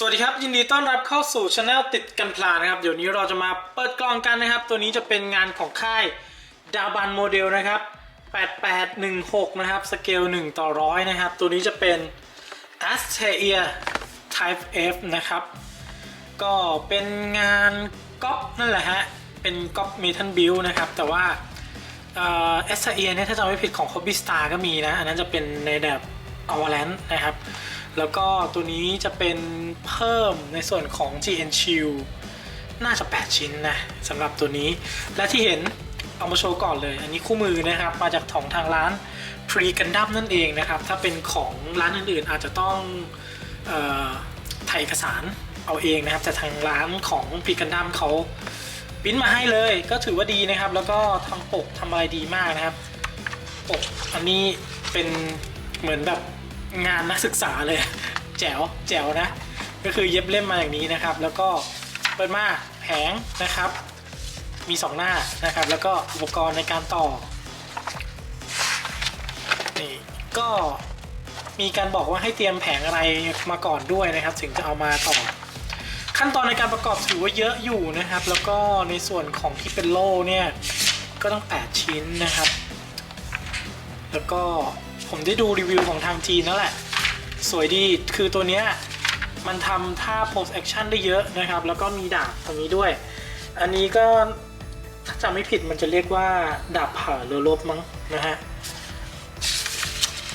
สวัสดีครับ ยินดีต้อนรับเข้าสู่ช anel ติดกันพลานะครับเดี๋ยวนี้เราจะมาเปิดกล่องกันนะครับ ตัวนี้จะเป็นงานของค่ายดาบันโมเดลนะครับ 8816 นะครับ สเกล 1 ต่อร้อยนะครับ ตัวนี้จะเป็น a s t e r Type F นะครับ ก็เป็นงานก๊อปนั่นแหละฮะ เป็นก๊อปเมทัลบิลนะครับ แต่ว่าเอสเอเนี่ยถ้าจำไม่ผิดของ Hobby Star ก็มีนะ อันนั้นจะเป็นในแบบอว a แลนนะครับ แล้วก็ตัวนี้จะเป็นเพิ่มในส่วนของ GN Shield น่าจะ 8 ชิ้นนะสำหรับตัวนี้ และที่เห็นเอามาโชว์ก่อนเลย อันนี้คู่มือนะครับ มาจากของทางร้าน Pre Gundam นั่นเองนะครับ ถ้าเป็นของร้านอื่นๆ อาจจะต้องออถ่ายเอกสารเอาเองนะครับแต่ทางร้านของ Pre Gundam เขาปิ้นมาให้เลย ก็ถือว่าดีนะครับ แล้วก็ทำปกทำอะไรดีมากนะครับ ปกอันนี้เป็นเหมือนแบบ งานนักศึกษาเลย แจ๋วแจ๋วนะ ก็คือเย็บเล่มมาอย่างนี้นะครับ แล้วก็เปิดมาแผงนะครับ มี 2 หน้านะครับ แล้วก็อุปกรณ์ในการต่อนี่ก็มีการบอกว่าให้เตรียมแผงอะไรมาก่อนด้วยนะครับ ถึงจะเอามาต่อ ขั้นตอนในการประกอบถือว่าเยอะอยู่นะครับ แล้วก็ในส่วนของที่เป็นโล่เนี่ยก็ต้อง 8 ชิ้นนะครับ แล้วก็ ผมได้ดูรีวิวของทางจีนแล้วแหละ สวยดีคือตัวเนี้ยมันทำท่า post action ได้เยอะนะครับ แล้วก็มีดาบตรงนี้ด้วย อันนี้ก็ถ้าจำไม่ผิดมันจะเรียกว่าดาบผ่าเรือรบมั้งนะฮะ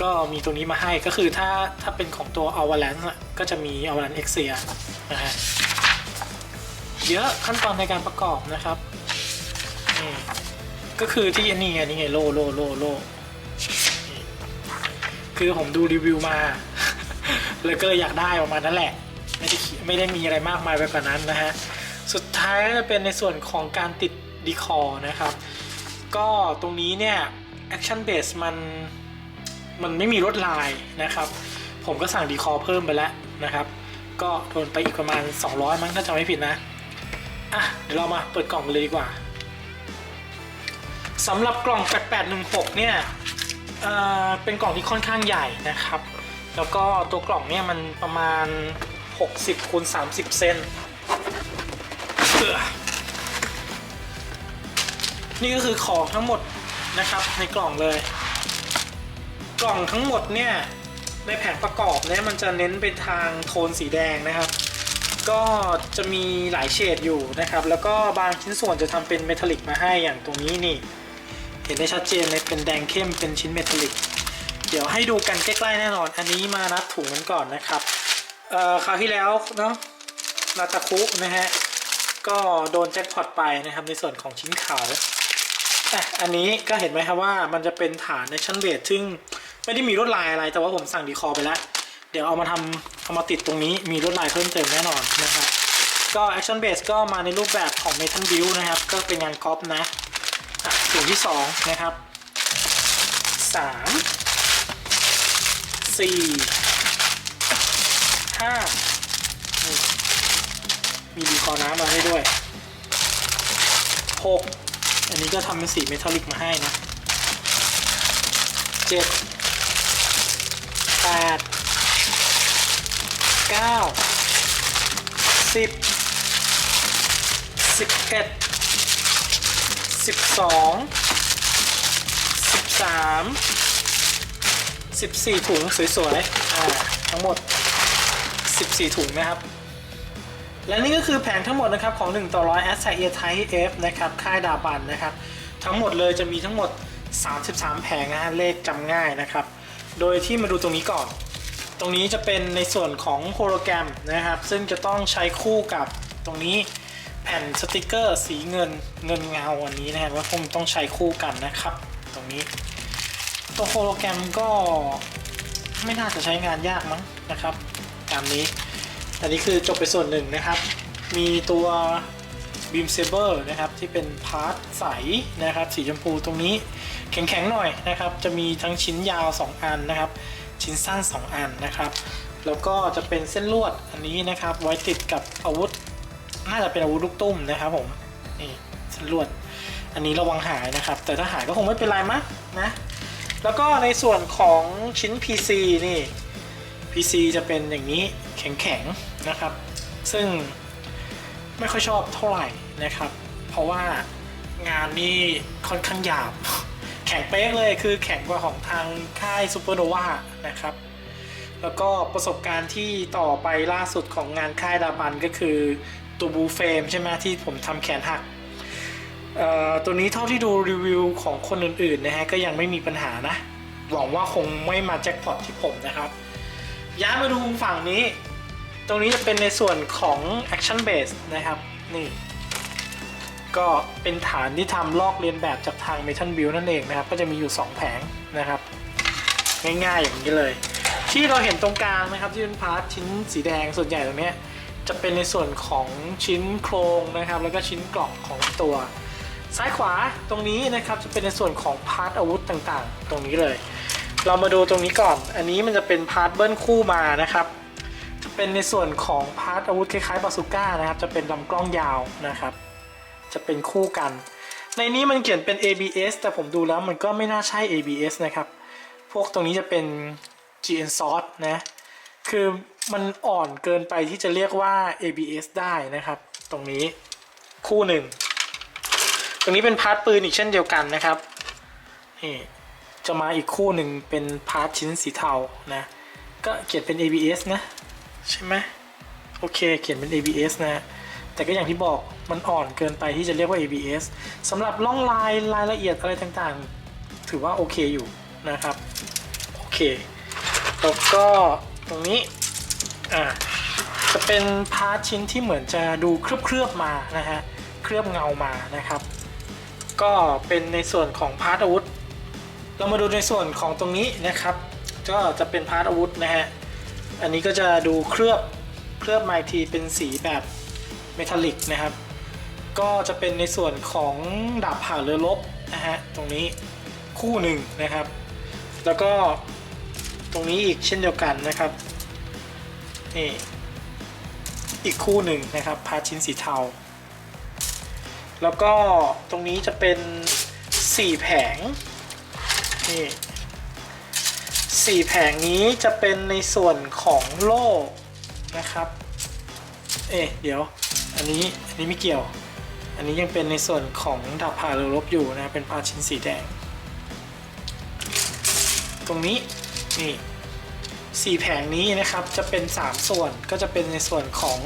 ก็มีตรงนี้มาให้ก็คือถ้าถ้าเป็นของตัว a v a l a n c e ก็จะมี a v a l a n c e x i a นะฮะ เยอะขั้นตอนในการประกอบนะครับนี่ก็คือที่อันนี้ไงนี่ไงโลโลโลโล คือผมดูรีวิวมาเลยก็เลยอยากได้ประมาณนั้นแหละ ไม่ได้ไม่ได้มีอะไรมากมายไปกว่านั้นนะฮะ สุดท้ายก็จะเป็นในส่วนของการติดดีคอนะครับ ก็ตรงนี้เนี่ย Action Base มันมันไม่มีลวดลายนะครับ ผมก็สั่งดีคอเพิ่มไปแล้วนะครับ ก็โดนไปอีกประมาณ 200 มั้งถ้าจำไม่ผิดนะ อะ เดี๋ยวเรามาเปิดกล่องเลยดีกว่าสำหรับกล่อง 8816 เนี่ย เป็นกล่องที่ค่อนข้างใหญ่นะครับ แล้วก็ตัวกล่องเนี่ยมันประมาณ 60คูณ30 เซนเออนี่ก็คือของทั้งหมดนะครับในกล่องเลย กล่องทั้งหมดเนี่ยในแผงประกอบเนี่ยมันจะเน้นไปทางโทนสีแดงนะครับ ก็จะมีหลายเฉดอยู่นะครับ แล้วก็บางชิ้นส่วนจะทำเป็นเมทัลลิกมาให้อย่างตรงนี้นี่ เห็นได้ชัดเจนเลยเป็นแดงเข้มเป็นชิ้นเมทัลลิก เดี๋ยวให้ดูกันใกล้ๆแน่นอน อันนี้มานัดถุงกันก่อนนะครับ เอ่อคราวที่แล้วเนาะนาตาคุนะฮะ ก็โดนแจ็คพอตไปนะครับในส่วนของชิ้นขาวอะอันนี้ก็เห็นไหมครับว่ามันจะเป็นฐานในชั้นเบสซึ่งไม่ได้มีลวดลายอะไร แต่ว่าผมสั่งดีคอไปแล้ว เดี๋ยวเอามาทำเอามาติดตรงนี้มีลวดลายเพิ่มเติมแน่นอนนะครับก็ Action Base ก็มาในรูปแบบของ Metal Build นะครับ ก็เป็นงานกอปนะอะ ถุงที่สองนะครับสามสี่ห้ามีดีคอน้ำมาให้ด้วยหกอันนี้ก็ทำเป็นสีเมทัลลิกมาให้นะเจ็ดแปดเก้าสิบสิบเอ็ด สิบสองสิบสามสิบสี่ถุงสวยๆอ่าทั้งหมดสิบสี่ถุงนะครับ และนี่ก็คือแผงทั้งหมดนะครับของ 1 ต่อร้อย a s t a i r Type F นะครับ ค่ายดาบันนะครับ ทั้งหมดเลยจะมีทั้งหมด 33 แผงนะฮะเลขจำง่ายนะครับ โดยที่มาดูตรงนี้ก่อนตรงนี้จะเป็นในส่วนของโฮโลแกรมนะครับ ซึ่งจะต้องใช้คู่กับตรงนี้ แผ่นสติกเกอร์สีเงินเงินเงาอันนี้นะครับว่าผมต้องใช้คู่กันนะครับ ตรงนี้ ตัวโฮโลแกรมก็ไม่น่าจะใช้งานยากมั้งนะครับ ตามนี้อันนี้คือจบไปส่วนหนึ่งนะครับ มีตัว Beam Saber นะครับที่เป็นพาร์ทใสนะครับสีชมพูตรงนี้แข็งๆหน่อยนะครับ จะมีทั้งชิ้นยาว 2 อันนะครับ ชิ้นสั้น 2 อันนะครับ แล้วก็จะเป็นเส้นลวดอันนี้นะครับ ไว้ติดกับอาวุธ น่าจะเป็นอาวุธลูกตุ้มนะครับผม นี่สลวด อันนี้ระวังหายนะครับ แต่ถ้าหายก็คงไม่เป็นไรมั้งนะ แล้วก็ในส่วนของชิ้น PC นี่ PC จะเป็นอย่างนี้แข็งๆนะครับ ซึ่งไม่ค่อยชอบเท่าไหร่นะครับ เพราะว่างานนี่ค่อนข้างหยาบ แข็งเป๊กเลยคือแข็งกว่าของทางค่ายซูเปอร์โนวานะครับ แล้วก็ประสบการณ์ที่ต่อไปล่าสุดของงานค่ายดาบันก็คือ ตัวบูเฟมใช่ไหมที่ผมทำแขนหักตัวนี้เท่าที่ดูรีวิวของคนอื่นๆนะฮะก็ยังไม่มีปัญหานะ หวังว่าคงไม่มาแจ็คพอตที่ผมนะครับ ย้ายมาดูฝั่งนี้ ตรงนี้จะเป็นในส่วนของ Action Base นะครับ นี่ ก็เป็นฐานที่ทำลอกเลียนแบบจากทาง Metal Build นั่นเองนะครับ ก็จะมีอยู่ 2 แผงนะครับ ง่ายๆอย่างนี้เลย ที่เราเห็นตรงกลางนะครับที่เป็นพาร์ทชิ้นสีแดงส่วนใหญ่ตรงนี้ จะเป็นในส่วนของชิ้นโครงนะครับ แล้วก็ชิ้นกล่องของตัว ซ้ายขวาตรงนี้นะครับจะเป็นในส่วนของพาร์ทอาวุธต่างๆ ตรงนี้เลย เรามาดูตรงนี้ก่อน อันนี้มันจะเป็นพาร์ทเบิ้ลคู่มานะครับจะเป็นในส่วนของพาร์ทอาวุธคล้ายๆบาซูก้านะครับ จะเป็นลำกล้องยาวนะครับ จะเป็นคู่กัน ในนี้มันเขียนเป็น ABS แต่ผมดูแล้วมันก็ไม่น่าใช่ ABS นะครับ พวกตรงนี้จะเป็น GN Source นะ คือ มันอ่อนเกินไปที่จะเรียกว่า ABS ได้นะครับ ตรงนี้คู่หนึ่ง ตรงนี้เป็นพาร์ทปืนอีกเช่นเดียวกันนะครับนี่จะมาอีกคู่หนึ่งเป็นพาร์ทชิ้นสีเทานะ ก็เขียนเป็น ABS นะ ใช่ไหมโอเคเขียนเป็น ABS นะ แต่ก็อย่างที่บอกมันอ่อนเกินไปที่จะเรียกว่า ABS สำหรับล่องลายรายละเอียดอะไรต่างๆ ถือว่าโอเคอยู่นะครับ โอเค แล้วก็ตรงนี้ อ่าจะเป็นพาร์ทชิ้นที่เหมือนจะดูเคลือบๆมานะฮะเคลือบเงามานะครับ ก็เป็นในส่วนของพาร์ทอาวุธ เรามาดูในส่วนของตรงนี้นะครับ ก็จะเป็นพาร์ทอาวุธนะฮะอันนี้ก็จะดูเคลือบเคลือบมาทีเป็นสีแบบเมทัลลิกนะครับ ก็จะเป็นในส่วนของดาบผ่าเรือรบนะฮะตรงนี้คู่หนึ่งนะครับ แล้วก็ตรงนี้อีกเช่นเดียวกันนะครับ นี่อีกคู่หนึ่งนะครับพาชิ้นสีเทา แล้วก็ตรงนี้จะเป็น 4 แผงนี่สี่แผงนี้จะเป็นในส่วนของโล่นะครับ เอ๊ะเดี๋ยว อันนี้อันนี้ไม่เกี่ยว อันนี้ยังเป็นในส่วนของดาบผ่าเรือรบอยู่นะ เป็นพาชิ้นสีแดง ตรงนี้นี่ สี่แผงนี้นะครับ จะเป็น 3 ส่วนก็จะเป็นในส่วนของ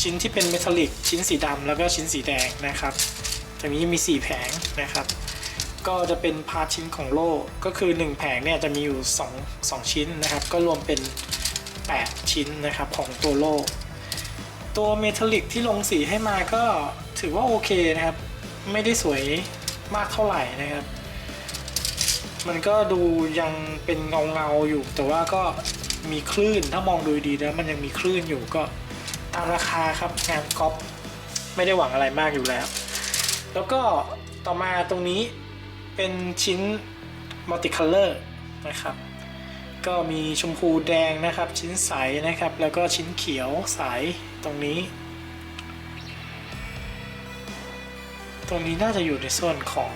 ชิ้นที่เป็นเมทัลลิกชิ้นสีดำแล้วก็ชิ้นสีแดงนะครับตรงนี้มี 4 แผงนะครับ ก็จะเป็นพาร์ทชิ้นของโล่ก็คือ 1 แผงเนี่ยจะมีอยู่ 2 2 ชิ้นนะครับ ก็รวมเป็น 8 ชิ้นนะครับของตัวโล่ตัวเมทัลลิกที่ลงสีให้มาก็ถือว่าโอเคนะครับ ไม่ได้สวยมากเท่าไหร่นะครับ มันก็ดูยังเป็นเงาเงาอยู่ แต่ว่าก็มีคลื่นถ้ามองดูดีแล้วมันยังมีคลื่นอยู่ก็ตามราคาครับงานก๊อปไม่ได้หวังอะไรมากอยู่แล้ว แล้วก็ต่อมาตรงนี้เป็นชิ้นมัลติคัลเลอร์นะครับ ก็มีชมพูแดงนะครับ ชิ้นใสนะครับ แล้วก็ชิ้นเขียวใสตรงนี้ ตรงนี้น่าจะอยู่ในส่วนของ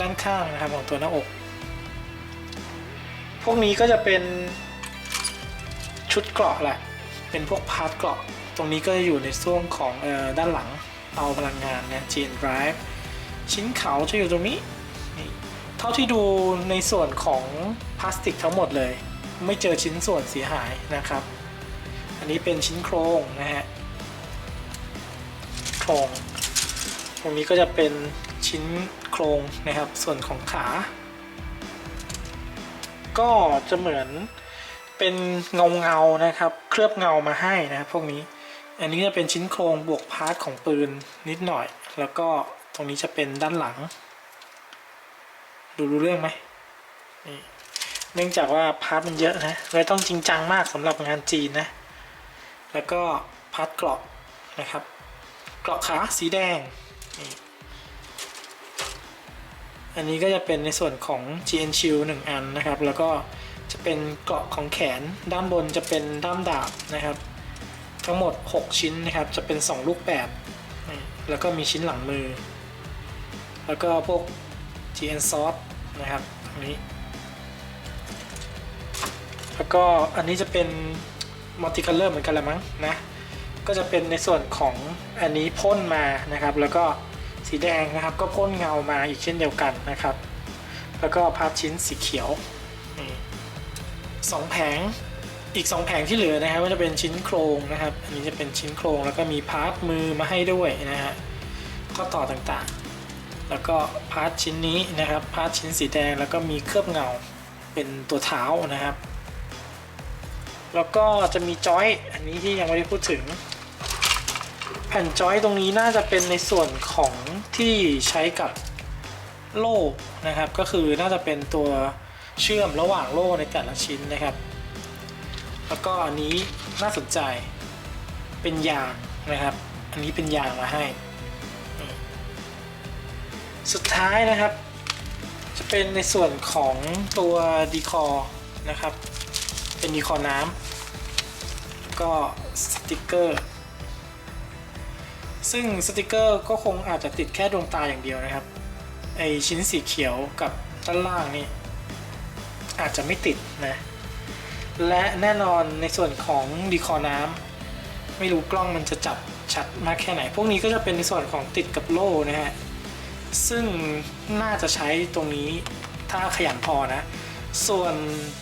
ด้านข้างนะครับของตัวหน้าอก วกนี้ก็จะเป็นชุดเกราะแหละ เป็นพวกพาร์ทเกราะ ตรงนี้ก็จะอยู่ในช่วงของออด้านหลังเตาพลังงานนะ Gene Drive ชิ้นเขาจะอยู่ตรงนี้เท่าที่ดูในส่วนของพลาสติกทั้งหมดเลย ไม่เจอชิ้นส่วนเสียหายนะครับ อันนี้เป็นชิ้นโครงนะฮะโครงตรงนี้ก็จะเป็นชิ้นโครงนะครับ ส่วนของขา ก็จะเหมือนเป็นเงาเงานะครับ เคลือบเงามาให้นะครับพวกนี้ อันนี้จะเป็นชิ้นโครงบวกพาร์ทของปืนนิดหน่อย แล้วก็ตรงนี้จะเป็นด้านหลัง ดูรู้เรื่องไหมนี่เนื่องจากว่าพาร์ทมันเยอะนะเลยต้องจริงจังมากสำหรับงานจีนนะ แล้วก็พาร์ทเกราะนะครับ เกราะขาสีแดงนี่ อันนี้ก็จะเป็นในส่วนของ GN Shield หนึ่งอันนะครับ แล้วก็จะเป็นเกราะของแขนด้านบนจะเป็นด้ามดาบนะครับ ทั้งหมด 6 ชิ้นนะครับ จะเป็น 2 ลูกแบบแล้วก็มีชิ้นหลังมือ แล้วก็พวก GN Source นะครับตรงนี้ แล้วก็อันนี้จะเป็นมัลติคัลเลอร์เหมือนกันละมั้งนะ ก็จะเป็นในส่วนของอันนี้พ่นมานะครับ แล้วก็ สีแดงนะครับก็พ่นเงามาอีกเช่นเดียวกันนะครับ แล้วก็พาร์ทชิ้นสีเขียวสองแผงอีก 2 แผงที่เหลือนะครับก็จะเป็นชิ้นโครงนะครับ อันนี้จะเป็นชิ้นโครงแล้วก็มีพาร์ทมือมาให้ด้วยนะฮะข้อต่อต่างๆ แล้วก็พาร์ทชิ้นนี้นะครับพาร์ทชิ้นสีแดงแล้วก็มีเคลือบเงาเป็นตัวเท้านะครับ แล้วก็จะมีจอยอันนี้ที่ยังไม่ได้พูดถึง แผ่นจอยตรงนี้น่าจะเป็นในส่วนของที่ใช้กับโล่นะครับ ก็คือน่าจะเป็นตัวเชื่อมระหว่างโล่ในแต่ละชิ้นนะครับ แล้วก็อันนี้น่าสนใจเป็นยางนะครับ อันนี้เป็นยางมาให้ สุดท้ายนะครับ จะเป็นในส่วนของตัวดีคอร์นะครับ เป็นดีคอร์น้ำก็สติกเกอร์ ซึ่งสติกเกอร์ก็คงอาจจะติดแค่ดวงตาอย่างเดียวนะครับ ไอชิ้นสีเขียวกับด้านล่างนี่อาจจะไม่ติดนะ และแน่นอนในส่วนของดีคอน้ำไม่รู้กล้องมันจะจับชัดมากแค่ไหน พวกนี้ก็จะเป็นในส่วนของติดกับโล่นะฮะ ซึ่งน่าจะใช้ตรงนี้ถ้าขยันพอนะ ส่วน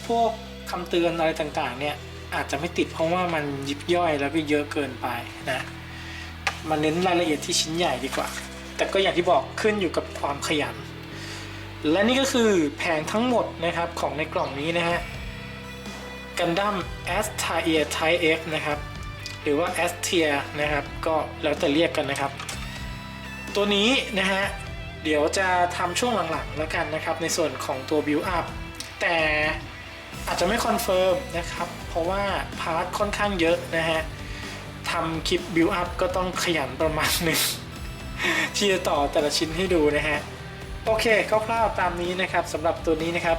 พวกคำเตือนอะไรต่างๆเนี่ยอาจจะไม่ติดเพราะว่ามันยิบย่อยแล้วก็เยอะเกินไปนะ มันเน้นรายละเอียดที่ชิ้นใหญ่ดีกว่า แต่ก็อย่างที่บอกขึ้นอยู่กับความขยัน และนี่ก็คือแผงทั้งหมดนะครับของในกล่องนี้นะฮะกันดั้ม a s t a i r Type F นะครับ หรือว่า a s t i r นะครับ ก็แล้วแต่เรียกกันนะครับ ตัวนี้นะฮะ เดี๋ยวจะทำช่วงหลังๆแล้วกันนะครับ ในส่วนของตัว Build Up แต่อาจจะไม่คอนเฟิร์มนะครับ เพราะว่าพาร์ทค่อนข้างเยอะนะฮะ ทำคลิป Build Up ก็ต้องขยันประมาณหนึ่งที่จะต่อแต่ละชิ้นให้ดูนะฮะ โอเคคร่าวๆตามนี้นะครับสำหรับตัวนี้นะครับ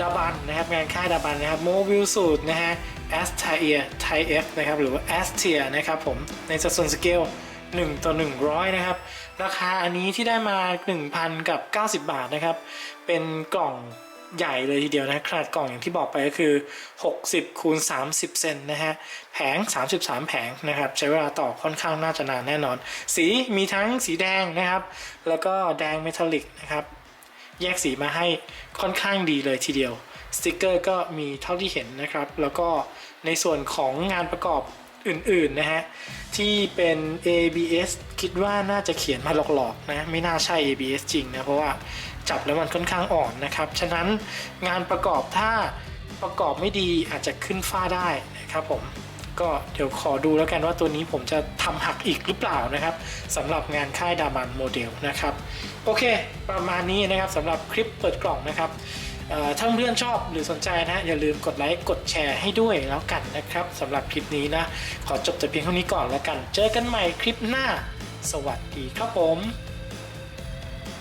ดาบันนะครับงานค่ายดาบันนะครับโมบิลสูตรนะฮะ a s t a i r Type F นะครับหรือว่า a s t i r นะครับผมในสัดส่วนสเกล1 ต่อ 100 นะครับ ราคาอันนี้ที่ได้มา 1,000 กับ 90 บาทนะครับ เป็นกล่อง ใหญ่เลยทีเดียวนะขนาดกล่องอย่างที่บอกไปก็คือ 60คูณ30 เซนนะฮะแผง 33 แผงนะครับใช้เวลาต่อค่อนข้างน่าจะนานแน่นอน สีมีทั้งสีแดงนะครับ แล้วก็แดงเมทัลลิกนะครับแยกสีมาให้ค่อนข้างดีเลยทีเดียวสติกเกอร์ก็มีเท่าที่เห็นนะครับ แล้วก็ในส่วนของงานประกอบอื่นๆนะฮะที่เป็น ABS คิดว่าน่าจะเขียนมาหลอกๆนะไม่น่าใช่ ABS จริงนะเพราะว่า จับแล้วมันค่อนข้างอ่อนนะครับ ฉะนั้นงานประกอบถ้าประกอบไม่ดีอาจจะขึ้นฝ้าได้นะครับผมก็เดี๋ยวขอดูแล้วกันว่าตัวนี้ผมจะทำหักอีกหรือเปล่านะครับสำหรับงานค่ายดามันโมเดลนะครับ โอเค ประมาณนี้นะครับสำหรับคลิปเปิดกล่องนะครับถ้าเพื่อนชอบหรือสนใจนะอย่าลืมกดไลค์กดแชร์ให้ด้วยแล้วกันนะครับสำหรับคลิปนี้นะ ขอจบแต่เพียงเท่านี้ก่อนแล้วกัน เจอกันใหม่คลิปหน้า สวัสดีครับผม